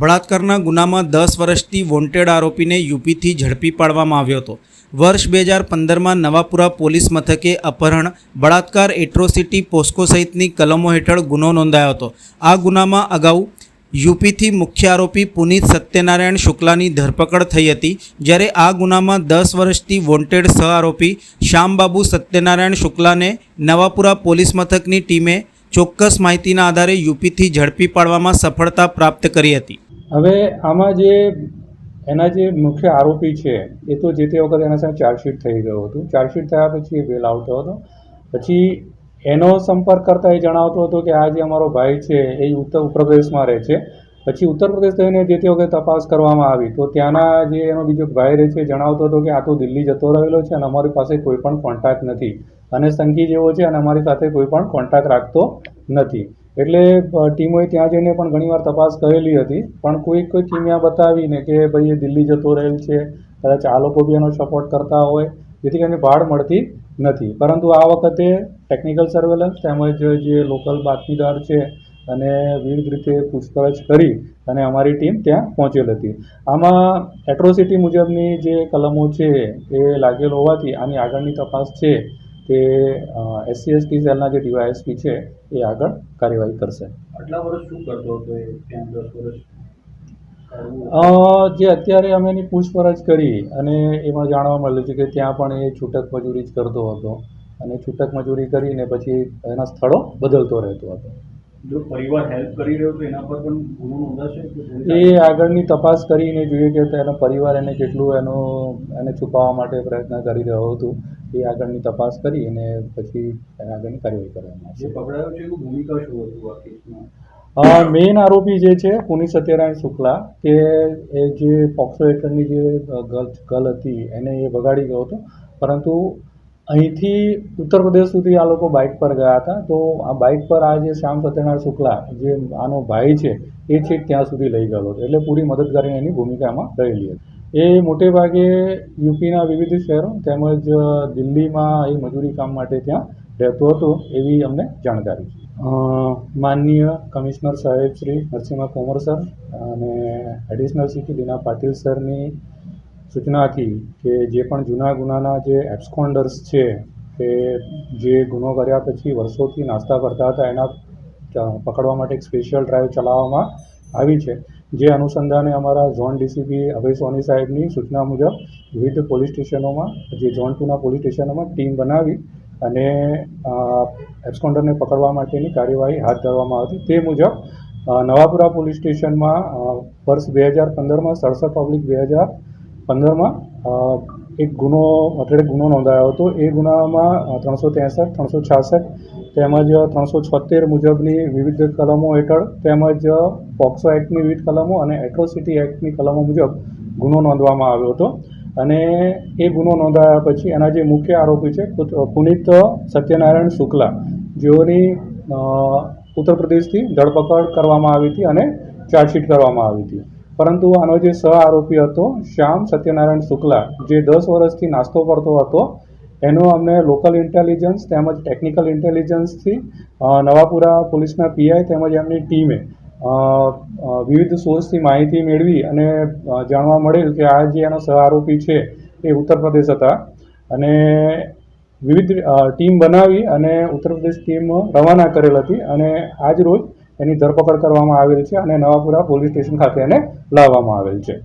બળાત્કારના ગુનામાં દસ વર્ષથી વોન્ટેડ આરોપીને યુપીથી ઝડપી પાડવામાં આવ્યો હતો. વર્ષ બે હજાર પંદરમાં નવાપુરા પોલીસ મથકે અપહરણ, બળાત્કાર એટ્રોસિટી પોસ્કો સહિતની કલમો હેઠળ ગુનો નોંધાયો હતો. આ ગુનામાં અગાઉ યુપીથી મુખ્ય આરોપી પુનિત સત્યનારાયણ શુક્લાની ધરપકડ થઈ હતી, જ્યારે આ ગુનામાં દસ વર્ષથી વોન્ટેડ સહ આરોપી શ્યામબાબુ સત્યનારાયણ શુક્લાને નવાપુરા પોલીસ મથકની ટીમે ચોક્કસ માહિતીના આધારે યુપીથી ઝડપી પાડવામાં સફળતા પ્રાપ્ત કરી હતી. હવે આમાં જે એના જે મુખ્ય આરોપી છે, એ તો જે તે વખતે એના સામે ચાર્જશીટ થઈ ગયું હતું. ચાર્જશીટ થયા પછી એ બેલ આવતો હતો. પછી એનો સંપર્ક કરતા એ જણાવતો હતો કે આ જે અમારો ભાઈ છે, એ ઉત્તર પ્રદેશમાં રહે છે. પછી ઉત્તર પ્રદેશ થઈને જે તે વખતે તપાસ કરવામાં આવી, તો ત્યાંના જે એનો બીજો ભાઈ રહે છે જણાવતો હતો કે આ તો દિલ્હી જતો રહેલો છે અને અમારી પાસે કોઈ પણ કોન્ટેક્ટ નથી. અને સંઘી જેવો છે અને અમારી સાથે કોઈ પણ કોન્ટેક્ટ રાખતો નથી. એટલે ટીમોએ ત્યાં જઈને પણ ઘણીવાર તપાસ કરેલી હતી. પણ કોઈ કોઈ કિમિયા બતાવીને કે, ભાઈ, એ દિલ્હી જતો રહેલ છે. કદાચ આ લોકો બી એનો સપોર્ટ કરતા હોય. જેથી કરીને ભાડ મળતી નથી. પરંતુ આ વખતે ટેકનિકલ સર્વેલન્સ તેમજ જે લોકલ બાતમીદાર છે અને વિવિધ રીતે પૂછપરછ કરી અને અમારી ટીમ ત્યાં પહોંચેલ હતી. આમાં એટ્રોસિટી મુજબની જે કલમો છે એ લાગેલ હોવાથી આની આગળની તપાસ છે તે એસસી એસટી સેલના જે ડીવાયએસપી છે એ આગળ કાર્યવાહી કરશે. આટલા વર્ષ શું કરતો હતો એ? ત્યાં દસ વર્ષ જે અત્યારે અમે એની પૂછપરછ કરી અને એમાં જાણવા મળ્યું છે કે ત્યાં પણ એ છૂટક મજૂરી જ કરતો હતો. અને છૂટક મજૂરી કરીને પછી એના સ્થળો બદલતો રહેતો હતો. જો પરિવાર હેલ્પ કરી રહ્યો તો એના પર પણ ગુનો નોંધાશે એ આગળની તપાસ કરીને જોઈએ કે તેનો પરિવાર એને કેટલું એનો એને છુપાવવા માટે પ્રયત્ન કરી રહ્યો હતો. એ આગળની તપાસ કરી અને પછી એના આગળની કાર્યવાહી કરવામાં જે આવશે પકડાયો છે એનું ભૂમિકા શું હતું આ કેસમાં? મેઇન આરોપી જે છે પુનિત સત્યનારાયણ શુક્લા કે એ જે પોક્સો હેઠળની જે ગર્લ હતી એને એ વગાડી ગયો હતો. પરંતુ અહીંથી ઉત્તર પ્રદેશ સુધી આ લોકો બાઇક પર ગયા હતા. તો આ બાઇક પર આ જે શ્યામ સત્યનારાયણ શુક્લા, જે આનો ભાઈ છે, એ છેક ત્યાં સુધી લઈ ગયો હતો. એટલે પૂરી મદદગારીની એની ભૂમિકા એમાં રહેલી હતી. એ મોટે ભાગે યુપીના વિવિધ શહેરો તેમજ દિલ્હીમાં એ મજૂરી કામ માટે ત્યાં રહેતો હતો એવી અમને જાણકારી છે. માનનીય કમિશનર સાહેબ શ્રી નરસિંહ કોમર સર અને એડિશનલ સીટી દીના પાટીલ સરની સૂચનાથી કે જે પણ જૂના ગુનાના જે એબ્સકોન્ડર્સ છે કે જે ગુનો કર્યા પછી વર્ષોથી નાસ્તા કરતા હતા, એના પકડવા માટે એક સ્પેશિયલ ડ્રાઈવ ચલાવવામાં આવી છે. જે અનુસંધાને અમારા ઝોન ડીસીપી અભય સોની સાહેબની સૂચના મુજબ વિવિધ પોલીસ સ્ટેશનોમાં, જે ઝોન ટુના પોલીસ સ્ટેશનોમાં ટીમ બનાવી અને એબ્સકોન્ડરને પકડવા માટેની કાર્યવાહી હાથ ધરવામાં હતી તે મુજબ નવાપુરા પોલીસ સ્ટેશનમાં વર્ષ બે હજાર પંદરમાં સડસઠ પબ્લિક બે હજાર પંદરમાં એક ગુનો એટલે ગુનો નોંધાયો હતો. એ ગુનામાં ત્રણસો ત્રેસઠ, ત્રણસો છાસઠ તેમજ ત્રણસો છોતેર મુજબની વિવિધ કલમો હેઠળ તેમજ પોક્સો એક્ટની વિવિધ કલમો અને એટ્રોસિટી એક્ટની કલમો મુજબ ગુનો નોંધવામાં આવ્યો હતો. અને એ ગુનો નોંધાયા પછી એના જે મુખ્ય આરોપી છે પુનિત સત્યનારાયણ શુક્લા, જેઓની ઉત્તર પ્રદેશથી ધરપકડ કરવામાં આવી હતી અને ચાર્જશીટ કરવામાં આવી હતી. પરંતુ આનો જે સહ આરોપી હતો, શ્યામ સત્યનારાયણ શુક્લા, જે દસ વર્ષથી નાસ્તો કરતો હતો, એનો અમને લોકલ ઇન્ટેલિજન્સ તેમજ ટેકનિકલ ઇન્ટેલિજન્સથી નવાપુરા પોલીસના પીઆઈ તેમજ એમની ટીમે વિવિધ સોર્સથી માહિતી મેળવી અને જાણવા મળેલ કે આ જે એનો સહ આરોપી છે એ ઉત્તર પ્રદેશ હતા. અને વિવિધ ટીમ બનાવી અને ઉત્તર પ્રદેશ ટીમ રવાના કરેલ હતી અને આજ રોજ એની ધરપકડ કરવામાં આવેલ છે અને નવાપુરા પોલીસ સ્ટેશન ખાતે એને લાવવામાં આવેલ છે.